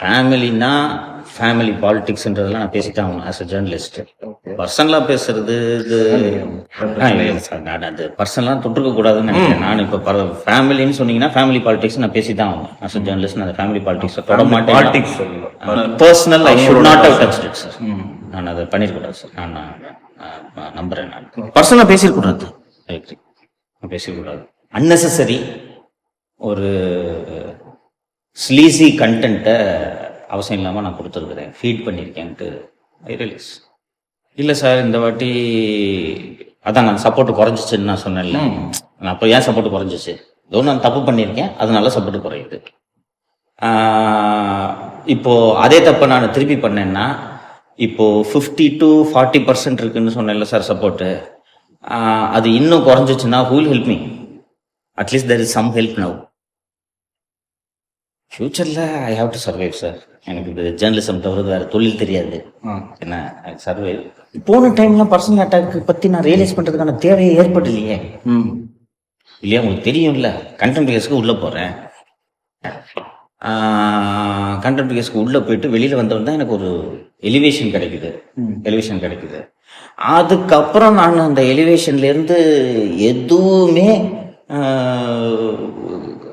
ஃபேமிலினா family பாலிடிக்ஸ்ன்றதெல்லாம் நான் பேசித்தான் ஆகணும் as a journalist பர்சனலாக பேசுறது இது சார் நான் அது பர்சனலாக தொட்டுக்க கூடாதுன்னு நினைக்கிறேன். நான் இப்போ ஃபேமிலின்னு சொன்னீங்கன்னா ஃபேமிலி பாலிடிக்ஸ் நான் பேசி தான் ஆகணும் ஆஸ் அ ஜேர்னலிஸ்ட் நான் ஃபேமிலி பாலிடிக்ஸ் தொட மாட்டேன். Politics personal I should not have touched it sir நான் அதை பண்ணிருக்கூடாது சார் நான் நம்புறேன் நான். பர்சனலாக பேசியிருக்கூடாது ஐ agree. நான் பேசியிருக்கூடாது அன்னெசரி ஒரு ஸ்லீசி கண்டென்ட்டை அவசியம் இல்லாமல் நான் கொடுத்துருக்குறேன். ஃபீட் பண்ணியிருக்கேன்ட்டு ஐ ரியலைஸ் இல்லை சார் இந்த வாட்டி அதான் நான் சப்போர்ட் குறைஞ்சிச்சுன்னு நான் சொன்னேன்ல. நான் அப்போ ஏன் சப்போர்ட் குறைஞ்சிச்சு? ஏதோ நான் தப்பு பண்ணியிருக்கேன் அதனால சப்போர்ட் குறையுது. ஆஹ் இப்போ அதே தப்பை நான் திருப்பி பண்ணேன்னா இப்போ ஃபிஃப்டி டு ஃபார்ட்டி பர்சன்ட் இருக்குன்னு சொன்னேன்ல சார் சப்போர்ட்டு அது இன்னும் குறைஞ்சிச்சுன்னா who'll help me at least there is some help now ஃப்யூச்சரில் I have to survive sir எனக்கு இது ஜேர்னலிசம் தவிர வேறு தொழில் தெரியாது. என்ன சர்வைவ் போன டைம்லாம் பர்சனல் அட்டாக் பற்றி நான் ரியலைஸ் பண்ணுறதுக்கான தேவையே ஏற்படலையே. இல்லையா? உங்களுக்கு தெரியும்ல. கண்டென்ட் கேஸ்க்கு உள்ளே போகிறேன் கண்டென்ட் கேஸ்க்கு உள்ளே போயிட்டு வெளியில் வந்தவன் தான் எனக்கு ஒரு எலிவேஷன் கிடைக்குது. எலிவேஷன் கிடைக்குது. அதுக்கப்புறம் நான் அந்த எலிவேஷன்லேருந்து எதுவுமே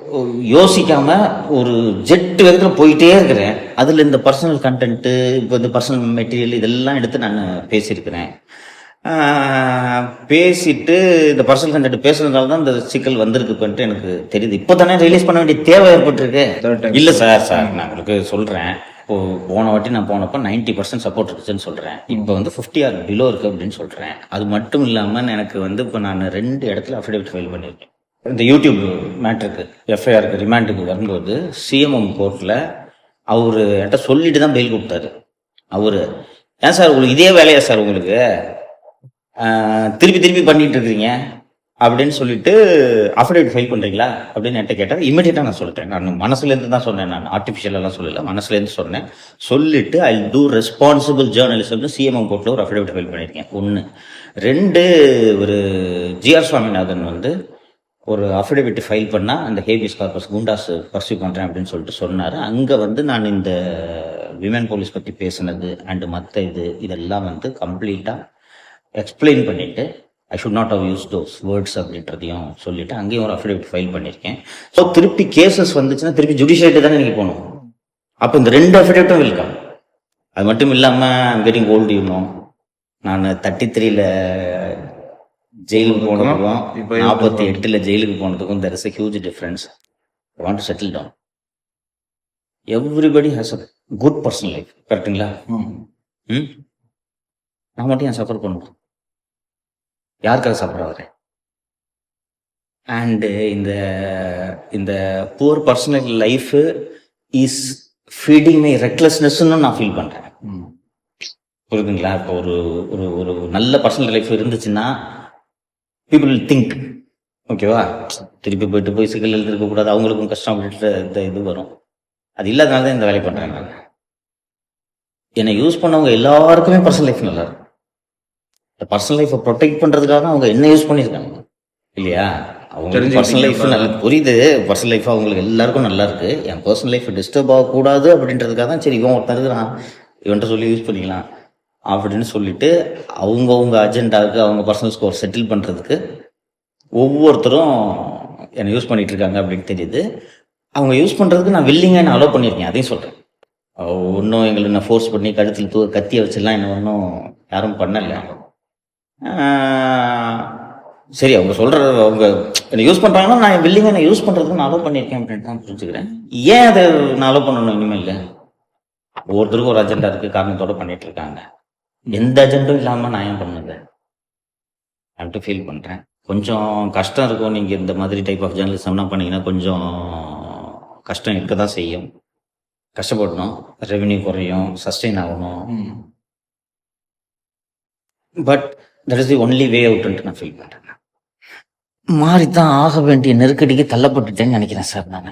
ஆஹ், யோசிக்காம ஒரு ஜெட் வேகத்தில் போயிட்டே இருக்கிறேன். அதில் இந்த பர்சனல் கண்டென்ட்டு இப்போ இந்த பர்சனல் மெட்டீரியல் இதெல்லாம் எடுத்து நான் பேசியிருக்கிறேன். பேசிட்டு இந்த பர்சனல் கண்டென்ட் பேசுறதுனால தான் இந்த சிக்கல் வந்திருக்கு பண்ணிட்டு எனக்கு தெரியுது. இப்போ தானே ரிலீஸ் பண்ண வேண்டிய தேவை ஏற்பட்டிருக்கு. இல்லை சார் சார் நான் உங்களுக்கு சொல்கிறேன் இப்போ போன வாட்டி நான் போனப்போ நைன்டி பர்சன்ட் சப்போர்ட் இருக்குன்னு சொல்கிறேன் இப்போ வந்து ஃபிஃப்டி ஆர் பிலோ இருக்கு அப்படின்னு சொல்கிறேன் அது மட்டும் இல்லாமல் எனக்கு வந்து இப்போ நான் ரெண்டு இடத்துல அஃபிடேவிட் ஃபைல் பண்ணியிருக்கேன். இந்த யூடியூப் மேட்ருக்கு எஃப்ஐஆருக்கு ரிமாண்டுக்கு வரும்போது சிஎம்எம் கோர்ட்டில் அவர் என்கிட்ட சொல்லிட்டு தான் பெயில் கொடுத்தாரு. அவர் ஏன் சார் உங்களுக்கு இதே வேலையா சார் உங்களுக்கு? திருப்பி திருப்பி பண்ணிட்டு இருக்கிறீங்க. அப்படின்னு சொல்லிட்டு அஃபிடேவிட் ஃபைல் பண்ணுறீங்களா அப்படின்னு என்கிட்ட கேட்டால் இமீடியட்டாக நான் சொல்லிட்டேன். நான் மனசுலேருந்து தான் சொன்னேன் நான். ஆர்டிஃபிஷியலெல்லாம் சொல்லலை. மனசுலேருந்து சொன்னேன். சொல்லிட்டு ஐ டூ ரெஸ்பான்சிபிள் ஜேர்னலிசம்னு சிஎம்எம் கோர்ட்டில் ஒரு அஃபிடேவிட் ஃபைல் பண்ணியிருக்கேன் ஒன்று ரெண்டு ஒரு ஜிஆர் சுவாமிநாதன் வந்து ஒரு அஃபிடவிட் ஃபைல் பண்ணால் அந்த ஹேபிஸ் கார்பஸ் குண்டாஸ் பர்சியூ பண்ணுறேன் அப்படின்னு சொல்லிட்டு சொன்னார். அங்கே வந்து நான் இந்த விமன் போலீஸ் பற்றி பேசினது அண்டு மற்ற இது இதெல்லாம் வந்து கம்ப்ளீட்டாக எக்ஸ்பிளைன் பண்ணிவிட்டு I should not have use those words அப்படின்றதையும் சொல்லிவிட்டு அங்கேயும் ஒரு அஃபிடவிட் ஃபைல் பண்ணியிருக்கேன் ஸோ திருப்பி கேசஸ் வந்துச்சுன்னா திருப்பி ஜுடிஷியரிட்டு தானே நீங்கள் போகணும். அப்போ இந்த ரெண்டு அஃபிடேவிட்டும் வெல்கம் அது மட்டும் இல்லாமல் வெரி ஓல்டு யூனும் நான் தேர்ட்டி த்ரீல ஜெயிலுக்கு போனதுக்கும் இப்போ நாற்பத்தி எட்டுல ஜெயிலுக்கு போனதுக்கும் there is a huge difference want to settle down everybody has a good personal life கரெக்டுங்களா ம். நான் மட்டும் ஏன் சஃபர் பண்ணணும்? யாருக்காக ஆகுறேன் அண்டு இந்த இந்த poor personal life is feeding my ரெக்லெஸ்னஸ்ன்னு நான் ஃபீல் பண்ணுறேன் புரியுதுங்களா? இப்போ ஒரு ஒரு ஒரு நல்ல பர்சனல் லைஃப் இருந்துச்சுன்னா பீப்புள் திங்க் ஓகேவா திருப்பி போயிட்டு போய் சிக்கல் எழுதிருக்க கூடாது. அவங்களுக்கும் கஷ்டம் அப்படின்ற இந்த இது வரும். அது இல்லாதனால தான் இந்த வேலையை பண்ணுறேன் நான் என்னை யூஸ் பண்ணவங்க எல்லாருக்குமே பர்சனல் லைஃப் நல்லா இருக்கும். இந்த பர்சனல் லைஃப்பை ப்ரொடெக்ட் பண்ணுறதுக்காக அவங்க என்ன யூஸ் பண்ணியிருக்காங்க. இல்லையா? அவங்க பர்சனல் லைஃப். நல்லது புரியுது. பர்சனல் லைஃப் அவங்களுக்கு எல்லாருக்கும் நல்லா இருக்கு. என் பர்சனல் லைஃப் டிஸ்டர்ப் ஆகக்கூடாது அப்படின்றதுக்காக தான் சரி இவன் ஒருத்தன் இருக்கிறான். இவன்கிட்ட சொல்லி யூஸ் பண்ணிக்கலாம். அப்படின்னு சொல்லிட்டு அவங்கவுங்க அஜெண்டாவுக்கு அவங்க பர்சனல் ஸ்கோர் செட்டில் பண்ணுறதுக்கு ஒவ்வொருத்தரும் என்னை யூஸ் பண்ணிகிட்டு இருக்காங்க அப்படின்னு தெரியுது. அவங்க யூஸ் பண்ணுறதுக்கு நான் வில்லிங்காக நான் அலோவ் பண்ணியிருக்கேன் அதையும் சொல்கிறேன் ஒன்றும் எங்களை நான் ஃபோர்ஸ் பண்ணி கழுத்தில் தூ கத்தியை வச்செல்லாம் என்ன ஒன்றும் யாரும் பண்ணலை. சரி அவங்க சொல்கிற அவங்க என்னை யூஸ் பண்ணுறாங்கன்னா நான் வில்லிங்காக நான் யூஸ் பண்ணுறதுக்கு நான் அலோவ் பண்ணியிருக்கேன் அப்படின்ட்டு தான் புரிஞ்சுக்கிறேன். ஏன் அதை நான் அலோவ் பண்ணணும் இனிமேல்? ஒவ்வொருத்தருக்கும் ஒரு அஜெண்டா இருக்குது காரணத்தோட பண்ணிகிட்டு இருக்காங்க எந்த அஜெண்டும் இல்லாமல் நான் ஏன் பண்ணுது அப்படின்ட்டு ஃபீல் பண்ணுறேன் கொஞ்சம் கஷ்டம் இருக்கும். நீங்கள் இந்த மாதிரி டைப் ஆஃப் ஜேர்னலிசம்லாம் பண்ணீங்கன்னா கொஞ்சம் கஷ்டம் இருக்க தான் செய்யும். கஷ்டப்படணும். ரெவென்யூ குறையும். சஸ்டெயின் ஆகணும். But that is the only way அவுட்ன்ட்டு நான் ஃபீல் பண்ணுறேன் மாறித்தான் ஆக வேண்டிய நெருக்கடிக்கு தள்ளப்பட்டுட்டேன்னு நினைக்கிறேன் சார் நான்.